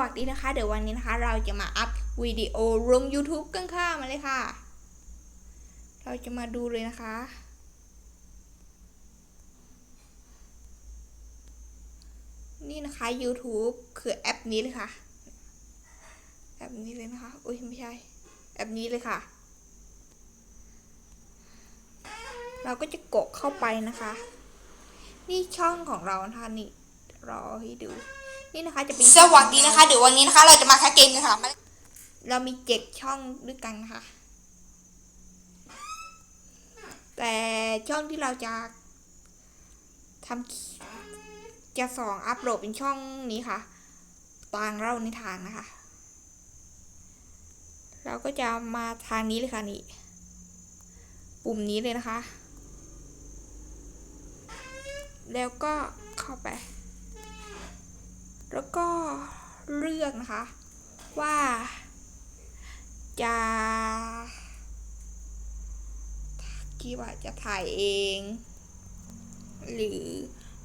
วัสดีนะคะ เดี๋ยววันนี้นะคะ เราจะมาอัพวิดีโอลง YouTube กันค่ะมาเลยค่ะ เราจะมาดูเลยนะคะ นี่นะคะ YouTube คือแอปนี้เลยค่ะ แอปนี้เลยนะคะ อุ้ยไม่ใช่ แอปนี้เลยค่ะ เราก็จะกดเข้าไปนะคะ นี่ช่องของเรานะคะนี่รอให้ดู นี่นะคะจะเป็นสวัสดีนะคะเดี๋ยววันนี้นะคะ เราจะมาแคสเกมกันค่ะมาเรามีเจ็ดช่องด้วยกันนะคะแต่ช่องที่เราจะทำจะสองอัพโหลดเป็นช่องนี้ค่ะตางเล่านิทานนะคะ เราก็จะมาทางนี้เลยค่ะนี่ปุ่มนี้เลยนะคะ แล้วก็เข้าไป แล้วก็เลือกนะคะ ว่าจะคิดว่าจะถ่ายเอง หรือ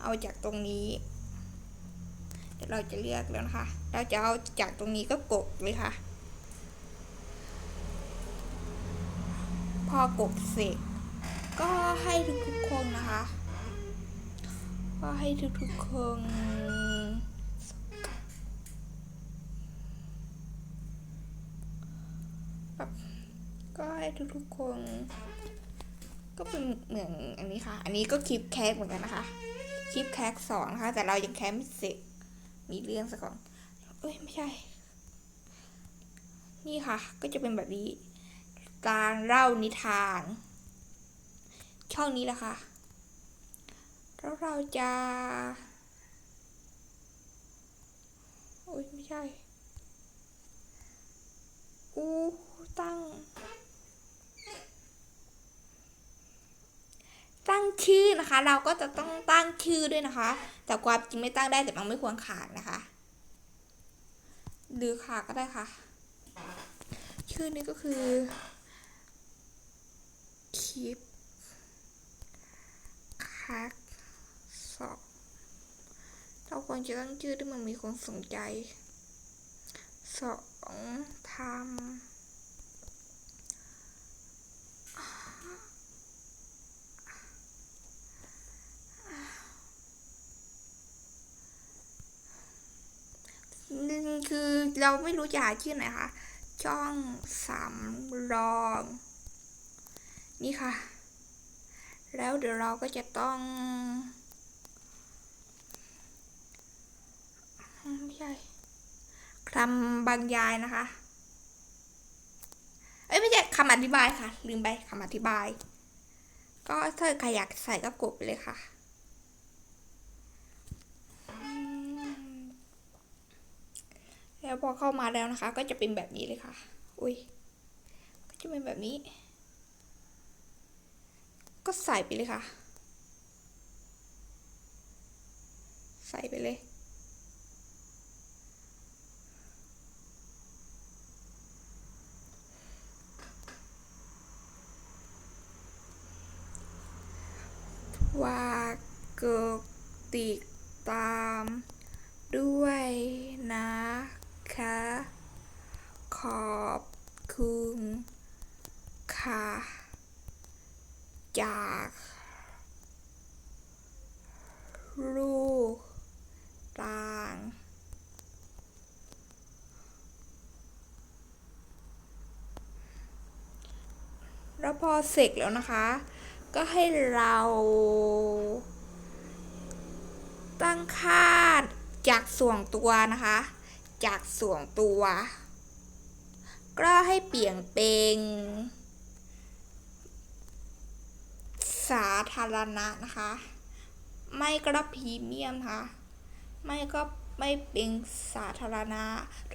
เอาจากตรงนี้เดี๋ยวเราจะเลือกแล้วนะคะ เราจะเอาจากตรงนี้ก็กดเลยค่ะ พอกดเสร็จก็ให้ทุกๆคนนะคะ ก็ให้ทุกๆคน แบบก็ให้ทุกๆคน ก็เป็นเหมือนอันนี้ค่ะ อันนี้ก็คลิปแคสเหมือนกันนะคะ คลิปแคสสองนะคะ แต่เรายังแคสไม่เสร็จ มีเรื่องซะก่อนเอ้ยไม่ใช่ นี่ค่ะ ก็จะเป็นแบบนี้ การเล่านิทาน ช่องนี้แหละค่ะ แล้วเราจะโอ้ยไม่ใช่อู้ ตั้ง ตั้งชื่อนะคะ เราก็จะต้องตั้งชื่อด้วยนะคะ แต่ความจริงไม่ตั้งได้แต่มันไม่ควรขาดนะคะ หรือขาดก็ได้ค่ะ ชื่อนี้ก็คือคลิปคักสอบเราควรจะตั้งชื่อที่มันมีคนสนใจสองทำหนึ่งคือ เราไม่รู้จะหาชื่อไหนคะช่องสำรอง นี่ค่ะ แล้วเดี๋ยวเราก็จะต้องไม่ใช่คำบรรยายนะคะ เอ้ยไม่ใช่คำอธิบายค่ะ ลืมไปคำอธิบาย ก็ถ้าใครอยากใส่ก็กดไปเลยค่ะอืม แล้วพอเข้ามาแล้วนะคะ ก็จะเป็นแบบนี้เลยค่ะ อุ้ย ก็จะเป็นแบบนี้ ก็ใส่ไปเลยค่ะ ใส่ไปเลยว่าเกิดติดตามด้วยนะ คะ ขอบคุณค่ะ จาก ลูกต่างแล้วพอเสร็จแล้วนะคะ ก็ให้เรา ตั้งค่าจากส่วนตัวนะคะ จากส่วนตัวก็ให้เปลี่ยนเป็น สาธารณะนะคะ ไม่ก็พรีเมียมนะคะ ไม่ก็ไม่เป็นสาธารณะ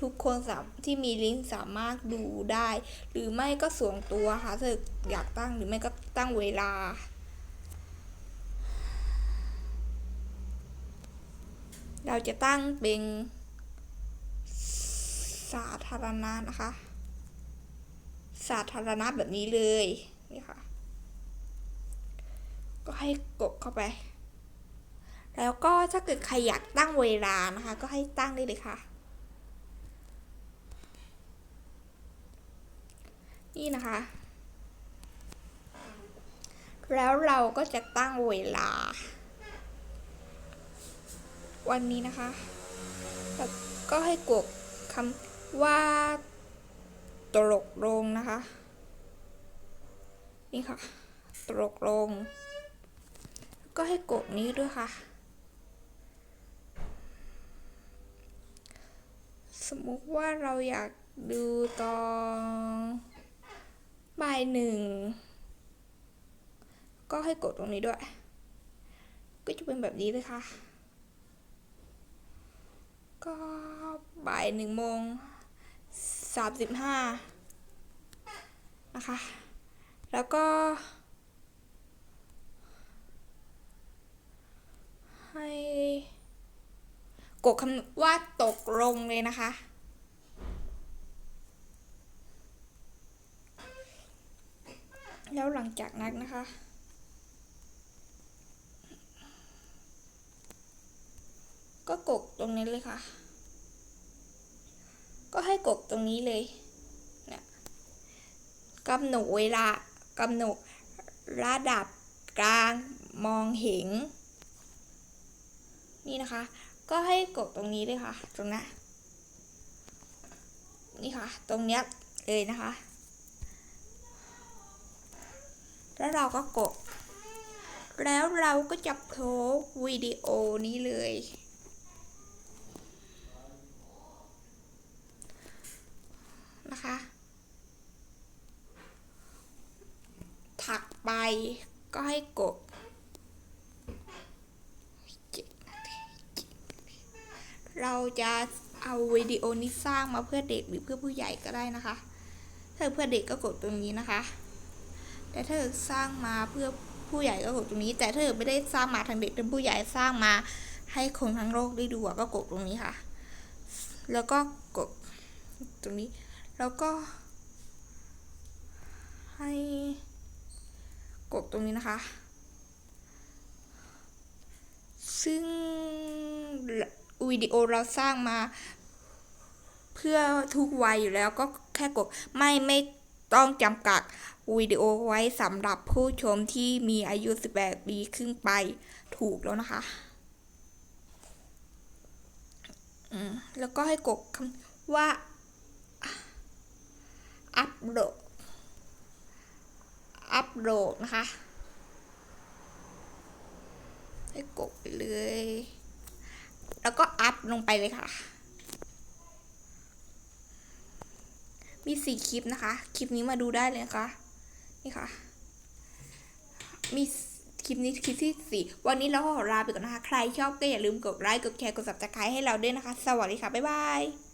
ทุกคนสามที่มีลิงก์สามารถดูได้ หรือไม่ก็ส่วนตัวค่ะถ้าอยากตั้งหรือไม่ก็ตั้งเวลา เราจะตั้งเป็น ธารณะนะคะ สาธารณะแบบนี้เลยนี่ค่ะ ก็ให้กดเข้าไป แล้วก็ถ้าเกิดใครอยากตั้งเวลานะคะ ก็ให้ตั้งได้เลยค่ะ นี่นะคะ แล้วเราก็จะตั้งเวลา วันนี้นะคะแล้วก็ให้กดคำ ว่าตลกลงนะคะ นี่ค่ะตลกลง ก็ให้กดนี้ด้วยค่ะ สมมุติว่าเราอยากดูตอนบ่ายหนึ่ง ก็ให้กดตรงนี้ด้วย ก็จะเป็นแบบนี้เลยค่ะ ก็บ่ายหนึ่งโมง สามสิบห้านะคะ แล้วก็ ให้กดคำว่าตกลงเลยนะคะ แล้วหลังจากนั้นนะคะก็กดตรงนี้เลยค่ะ ก็ให้กดตรงนี้เลยเนี่ยกำหนดเวลากำหนดระดับกลางมองเห็น นี่นะคะ ก็ให้กดตรงนี้เลยค่ะ ตรงนี้นี่ค่ะ ตรงเนี้ยเลยนะคะ แล้วเราก็กด แล้วเราก็จะโพสวิดีโอนี้เลย นะคะ ถักไป ก็ให้กด เราจะเอาวิดีโอนี้สร้างมาเพื่อเด็กหรือเพื่อผู้ใหญ่ก็ได้นะคะ ถ้าเพื่อเด็กก็กดตรงนี้นะคะ แต่ถ้าสร้างมาเพื่อผู้ใหญ่ก็กดตรงนี้ แต่ถ้าไม่ได้สร้างมาทางเด็กเป็นผู้ใหญ่สร้างมาให้คนทั้งโลกได้ดูก็กดตรงนี้ค่ะ แล้วก็กดตรงนี้ แล้วก็ให้ กดตรงนี้นะคะ ซึ่งวิดีโอเราสร้างมา เพื่อทุกวัยอยู่แล้วก็แค่กดไม่ไม่ต้องจำกัดวิดีโอไว้สำหรับผู้ชมที่มีอายุ 18 ปีขึ้นไปถูกแล้วนะคะ แล้วก็ให้กดคำว่าอัปโหลด อัปโหลดนะคะ ให้กดไปเลย แล้วก็อัพลงไปเลยค่ะ มีสี่คลิปนะคะ คลิปนี้มาดูได้เลยนะคะ นี่ค่ะ มีคลิปนี้คลิปที่สี่วันนี้เราขอลาไปก่อนนะคะ ใครชอบก็อย่าลืมกดไลค์ กดแชร์ กด subscribe ให้เราด้วยนะคะ สวัสดีค่ะ บ๊ายบาย